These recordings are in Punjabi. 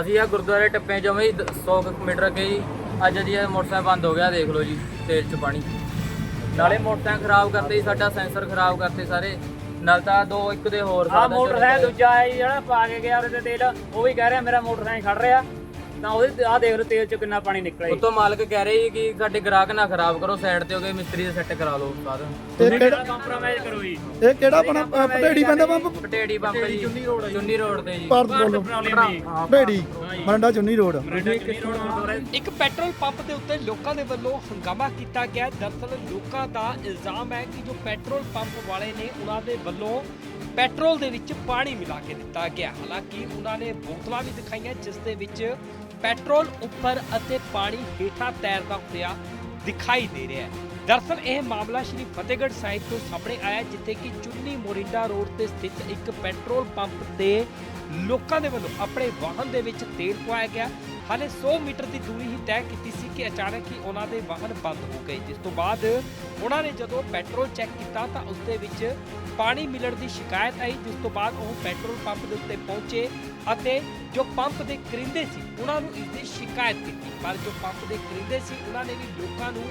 ਅਸੀਂ ਆ ਗੁਰਦੁਆਰੇ ਟੱਪੇ ਜਮੇ 100 ਕੁ ਮੀਟਰ ਅੱਗੇ ਜੀ। ਅੱਜ ਜੀ ਇਹ ਮੋਟਰਸਾਈਕਲ ਬੰਦ ਹੋ ਗਿਆ ਦੇਖ ਲਓ ਜੀ ਤੇਲ ਚ ਪਾਣੀ। ਨਾਲੇ ਮੋਟਰਸਾਈਕਲ ਖਰਾਬ ਕਰਤੇ ਜੀ ਸਾਡਾ ਸੈਂਸਰ ਖਰਾਬ ਕਰਤੇ ਸਾਰੇ। ਨਾਲ ਤਾਂ ਦੋ ਇੱਕ ਦੇ ਹੋਰ ਆ ਮੋਟਰਸਾਈਕਲ ਦੂਜਾ ਹੈ ਜੀ ਜਿਹੜਾ ਪਾ ਕੇ ਗਿਆ ਉਹਦੇ ਤੇ ਤੇਲ ਉਹ ਵੀ ਕਹਿ ਰਿਹਾ ਮੇਰਾ ਮੋਟਰਸਾਈਕਲ ਖੜ ਰਿਹਾ। ਤਾਂ ਉਹਦੇ ਆ ਦੇਖ ਲਓ ਤੇਲ ਚ ਕਿੰਨਾ ਪਾਣੀ ਨਿਕਲਿਆ ਜੀ। ਉਤੋਂ ਮਾਲਕ ਕਹਿ ਰਹੇ ਕਿ ਸਾਡੇ ਗ੍ਰਾਹਕ ਨਾ ਖਰਾਬ ਕਰੋ ਸਾਈਡ ਤੇ ਹੋ ਗਏ ਮਿਸਤਰੀ ਦੇ ਸੈੱਟ ਕਰਾ ਲਓ ਸਾਰਾ ਤੁਸੀਂ ਕਿਹੜਾ ਕੰਪਰੋਮਾਈਜ਼ ਕਰੋ ਜੀ? ਇਹ ਕਿਹੜਾ ਬਣਾ ਭੇੜੀ ਪੈਂਦਾ ਪੰਪ? ਪਟੇੜੀ ਪੰਪ ਜੀ। ਚੁੰਨੀ ਰੋਡ ਚੁੰਨੀ ਰੋਡ ਤੇ ਜੀ। ਭਾਰਤ ਬੋਲੋ। ਜੀ। ਭੇੜੀ ਮਰੰਡਾ ਚੁੰਨੀ ਰੋਡ ਇੱਕ ਪੈਟਰੋਲ ਪੰਪ ਦੇ ਉੱਤੇ ਲੋਕਾਂ ਦੇ ਵੱਲੋਂ ਹੰਗਾਮਾ ਕੀਤਾ ਗਿਆ ਦਰਅਸਲ ਲੋਕਾਂ ਦਾ ਇਲਜ਼ਾਮ ਹੈ ਕਿ ਜੋ ਪੈਟਰੋਲ ਪੰਪ ਵਾਲੇ ਨੇ ਉਹਨਾਂ ਦੇ ਵੱਲੋਂ ਪੈਟਰੋਲ ਦੇ ਵਿੱਚ ਪਾਣੀ ਮਿਲਾ ਕੇ ਦਿੱਤਾ ਗਿਆ। ਹਾਲਾਂਕਿ ਉਹਨਾਂ ਨੇ ਬੋਤਲਾਂ ਵੀ ਦਿਖਾਈਆਂ ਜਿਸ ਦੇ ਵਿੱਚ ਪੈਟਰੋਲ ਉੱਪਰ ਅਤੇ ਪਾਣੀ ਹੇਠਾਂ ਤੈਰਦਾ ਹੋਇਆ ਦਿਖਾਈ ਦੇ ਰਿਹਾ ਹੈ। ਦਰਅਸਲ ਇਹ ਮਾਮਲਾ ਸ਼੍ਰੀ ਫਤਿਹਗੜ੍ਹ ਸਾਹਿਬ ਤੋਂ ਸਾਹਮਣੇ ਆਇਆ, ਜਿੱਥੇ ਕਿ ਚੁੰਨੀ ਮੋਰਿੰਡਾ ਰੋਡ ਤੇ ਸਥਿਤ ਇੱਕ ਪੈਟਰੋਲ ਪੰਪ ਤੇ ਲੋਕਾਂ ਦੇ ਵੱਲੋਂ ਆਪਣੇ ਵਾਹਨ ਦੇ ਵਿੱਚ ਤੇਲ ਪਵਾਇਆ ਗਿਆ। ਹਾਲੇ 100 ਮੀਟਰ ਦੀ ਦੂਰੀ ਹੀ ਤੈਅ ਕੀਤੀ ਸੀ ਕਿ ਅਚਾਨਕ ਹੀ ਉਹਨਾਂ ਦੇ ਵਾਹਨ ਬੰਦ ਹੋ ਗਏ। ਜਿਸ ਤੋਂ ਬਾਅਦ ਉਹਨਾਂ ਨੇ ਜਦੋਂ ਪੈਟਰੋਲ ਚੈੱਕ ਕੀਤਾ ਤਾਂ ਉਸ ਦੇ ਵਿੱਚ ਪਾਣੀ ਮਿਲਣ ਦੀ ਸ਼ਿਕਾਇਤ ਆਈ, ਜਿਸ ਤੋਂ ਬਾਅਦ ਉਹ ਪੈਟਰੋਲ ਪੰਪ ਦੇ ਉੱਤੇ ਪਹੁੰਚੇ ਅਤੇ ਜੋ ਪੰਪ ਦੇ ਕਰਿੰਦੇ ਸੀ, ਉਹਨਾਂ ਨੂੰ ਇਸ ਦੀ ਸ਼ਿਕਾਇਤ ਕੀਤੀ। ਪਰ ਜੋ ਪੰਪ ਦੇ ਕਰਿੰਦੇ ਸੀ, ਉਹਨਾਂ ਨੇ ਵੀ ਲੋਕਾਂ ਨੂੰ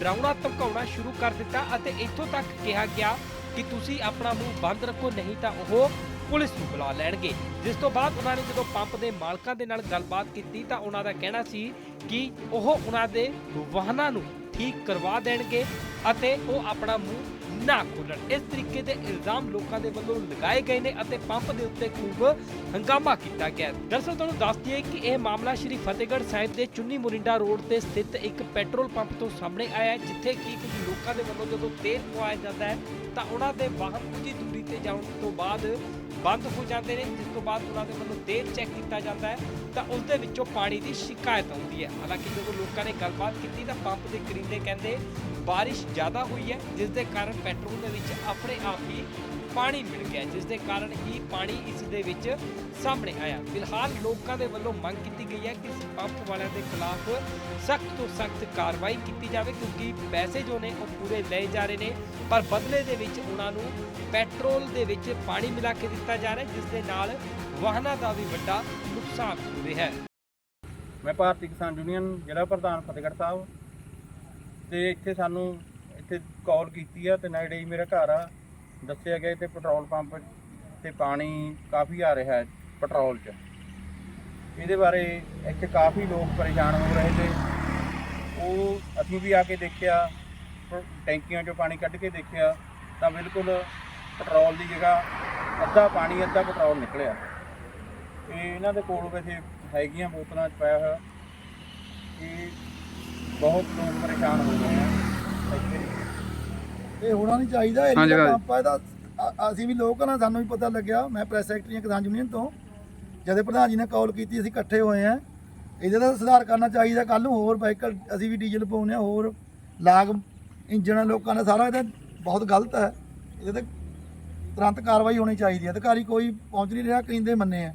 ਡਰਾਉਣਾ, ਧਮਕਾਉਣਾ ਸ਼ੁਰੂ ਕਰ ਦਿੱਤਾ ਅਤੇ ਇੱਥੋਂ ਤੱਕ ਕਿਹਾ ਗਿਆ ਕਿ ਤੁਸੀਂ ਆਪਣਾ ਮੂੰਹ ਬੰਦ ਰੱਖੋ, ਨਹੀਂ ਤਾਂ ਉਹ ਪੁਲਿਸ ਨੂੰ ਬੁਲਾ ਲੈਣਗੇ ਜਿਸ ਤੋਂ ਬਾਅਦ ਉਹਨਾਂ ਨੇ ਜਦੋਂ ਪੰਪ ਦੇ ਮਾਲਕਾਂ ਦੇ ਨਾਲ ਗੱਲਬਾਤ ਕੀਤੀ ਤਾਂ ਉਹਨਾਂ ਦਾ ਕਹਿਣਾ ਸੀ ਕਿ ਉਹ ਉਹਨਾਂ ਦੇ ਵਾਹਨਾਂ ਨੂੰ ਠੀਕ ਕਰਵਾ ਦੇਣਗੇ ਅਤੇ ਉਹ ਆਪਣਾ ਮੂੰਹ ਨਾ ਖੋਲਣ ਇਸ ਤਰੀਕੇ ਦੇ ਇਲਜ਼ਾਮ ਲੋਕਾਂ ਦੇ ਵੱਲੋਂ ਲਗਾਏ ਗਏ ਨੇ ਅਤੇ ਪੰਪ ਦੇ ਉੱਤੇ ਖੂਬ ਹੰਗਾਮਾ ਕੀਤਾ ਗਿਆ ਹੈ। ਦਰਅਸਲ ਤੁਹਾਨੂੰ ਦੱਸ ਦਈਏ ਕਿ ਇਹ ਮਾਮਲਾ ਸ਼੍ਰੀ ਫਤਿਹਗੜ੍ਹ ਸਾਹਿਬ ਦੇ ਚੁੰਨੀ ਮੁਰਿੰਡਾ ਰੋਡ ਤੇ ਸਥਿਤ ਇੱਕ ਪੈਟਰੋਲ ਪੰਪ ਤੋਂ ਸਾਹਮਣੇ ਆਇਆ ਹੈ, ਜਿੱਥੇ ਕਿ ਕੁਝ ਲੋਕਾਂ ਦੇ ਵੱਲੋਂ ਜਦੋਂ ਤੇਲ ਪਵਾਇਆ ਜਾਂਦਾ ਹੈ ਤਾਂ ਉਹਨਾਂ ਦੇ ਵਾਹਨ ਕੁਝ ਦੂਰੀ ਤੇ ਜਾਣ ਤੋਂ ਬਾਅਦ ਬੰਦ ਹੋ ਜਾਂਦੇ ਨੇ, ਜਿਸ ਤੋਂ ਬਾਅਦ ਉਹਨਾਂ ਦੇ ਵੱਲੋਂ ਤੇਲ ਚੈੱਕ ਕੀਤਾ ਜਾਂਦਾ ਹੈ, ਤਾਂ ਉਸ ਦੇ ਵਿੱਚੋਂ ਪਾਣੀ ਦੀ ਸ਼ਿਕਾਇਤ ਆਉਂਦੀ ਹੈ। ਹਾਲਾਂਕਿ ਜਦੋਂ ਲੋਕਾਂ ਨੇ ਗੱਲਬਾਤ ਕੀਤੀ, ਤਾਂ ਪੰਪ ਦੇ ਕਰੀਂਦੇ ਕਹਿੰਦੇ ਬਾਰਿਸ਼ ਜ਼ਿਆਦਾ ਹੋਈ ਹੈ, ਜਿਸ ਦੇ ਕਾਰਨ ਪੈਟਰੋਲ ਦੇ ਵਿੱਚ ਆਪਣੇ ਆਪ ਹੀ ਪਾਣੀ ਮਿਲ ਗਿਆ ਜਿਸ ਦੇ ਕਾਰਨ ਹੀ ਪਾਣੀ ਇਸ ਦੇ ਵਿੱਚ ਸਾਹਮਣੇ ਆਇਆ। ਫਿਲਹਾਲ ਲੋਕਾਂ ਦੇ ਵੱਲੋਂ ਮੰਗ ਕੀਤੀ ਗਈ ਹੈ ਕਿ ਇਸ ਪੰਪ ਵਾਲਿਆਂ ਦੇ ਖਿਲਾਫ ਸਖਤ ਤੋਂ ਸਖਤ ਕਾਰਵਾਈ ਕੀਤੀ ਜਾਵੇ, ਕਿਉਂਕਿ ਪੈਸੇ ਜੋ ਨੇ ਉਹ ਪੂਰੇ ਲਏ ਜਾ ਰਹੇ ਨੇ, ਪਰ ਬਦਲੇ ਦੇ ਵਿੱਚ ਉਹਨਾਂ ਨੂੰ ਪੈਟਰੋਲ ਦੇ ਵਿੱਚ ਪਾਣੀ ਮਿਲਾ ਕੇ ਦਿੱਤਾ ਜਾ ਰਿਹਾ ਜਿਸ ਦੇ ਨਾਲ ਵਾਹਨਾਂ ਦਾ ਵੀ ਵੱਡਾ ਨੁਕਸਾਨ ਹੋ ਰਿਹਾ ਹੈ। ਮੈਂ ਭਾਰਤੀ ਕਿਸਾਨ ਯੂਨੀਅਨ, ਜ਼ਿਲ੍ਹਾ ਪ੍ਰਧਾਨ ਫਤਿਹਗੜ੍ਹ ਸਾਹਿਬ। ਤੇ ਇੱਥੇ ਸਾਨੂੰ ਇੱਥੇ ਕਾਲ ਕੀਤੀ ਆ ਤੇ ਨੇੜੇ ਹੀ ਮੇਰਾ ਘਰ ਆ। ਦੱਸਿਆ ਗਿਆ ਤੇ ਪੈਟਰੋਲ ਪੰਪ ਤੇ ਪਾਣੀ ਕਾਫੀ ਆ ਰਿਹਾ ਹੈ ਪੈਟਰੋਲ 'ਚ। ਇਹਦੇ ਬਾਰੇ ਇੱਥੇ ਕਾਫੀ ਲੋਕ ਪਰੇਸ਼ਾਨ ਹੋ ਰਹੇ ਤੇ ਉਹ ਅਸੀਂ ਵੀ ਆ ਕੇ ਦੇਖਿਆ ਟੈਂਕੀਆਂ 'ਚੋਂ ਪਾਣੀ ਕੱਢ ਕੇ ਦੇਖਿਆ ਤਾਂ ਬਿਲਕੁਲ ਪੈਟਰੋਲ ਦੀ ਜਗ੍ਹਾ ਅੱਧਾ ਪਾਣੀ, ਅੱਧਾ ਪੈਟਰੋਲ ਨਿਕਲਿਆ। ਇਹ ਇਹਨਾਂ ਦੇ ਕੋਲ ਵੈਸੇ ਹੈਗੀਆਂ ਬੋਤਲਾਂ 'ਚ ਪਾਇਆ ਹੋਇਆ। ਇਹ ਬਹੁਤ ਲੋਕ ਪਰੇਸ਼ਾਨ ਹੋ ਗਏ ਆ ਇੱਥੇ ਇਹ ਹੋਣਾ ਨਹੀਂ ਚਾਹੀਦਾ ਇਹ ਪੰਪ ਆ ਇਹਦਾ ਅ- ਅਸੀਂ ਵੀ ਲੋਕ ਨਾ ਸਾਨੂੰ ਵੀ ਪਤਾ ਲੱਗਿਆ ਮੈਂ ਪ੍ਰੈਸ ਸੈਕਟਰੀ ਹਾਂ ਕਿਸਾਨ ਯੂਨੀਅਨ ਤੋਂ ਜਦੇ ਪ੍ਰਧਾਨ ਜੀ ਨੇ ਕਾਲ ਕੀਤੀ ਅਸੀਂ ਇਕੱਠੇ ਹੋਏ ਆ ਇਹਦੇ ਦਾ ਸੁਧਾਰ ਕਰਨਾ ਚਾਹੀਦਾ ਕੱਲ ਨੂੰ ਹੋਰ ਵਾਹੀਕਲ ਅਸੀਂ ਵੀ ਡੀਜ਼ਲ ਪਾਉਂਦੇ ਆ ਹੋਰ ਲਾਗ ਇੰਜਣ ਲੋਕਾਂ ਦਾ ਸਾਰਾ ਇਹਦਾ ਬਹੁਤ ਗਲਤ ਹੈ। ਇਹਦੇ ਤੇ ਤੁਰੰਤ ਕਾਰਵਾਈ ਹੋਣੀ ਚਾਹੀਦੀ ਹੈ। ਅਧਿਕਾਰੀ ਕੋਈ ਪਹੁੰਚ ਨਹੀਂ ਰਿਹਾ ਕਹਿੰਦੇ ਮੰਨੇ ਆ।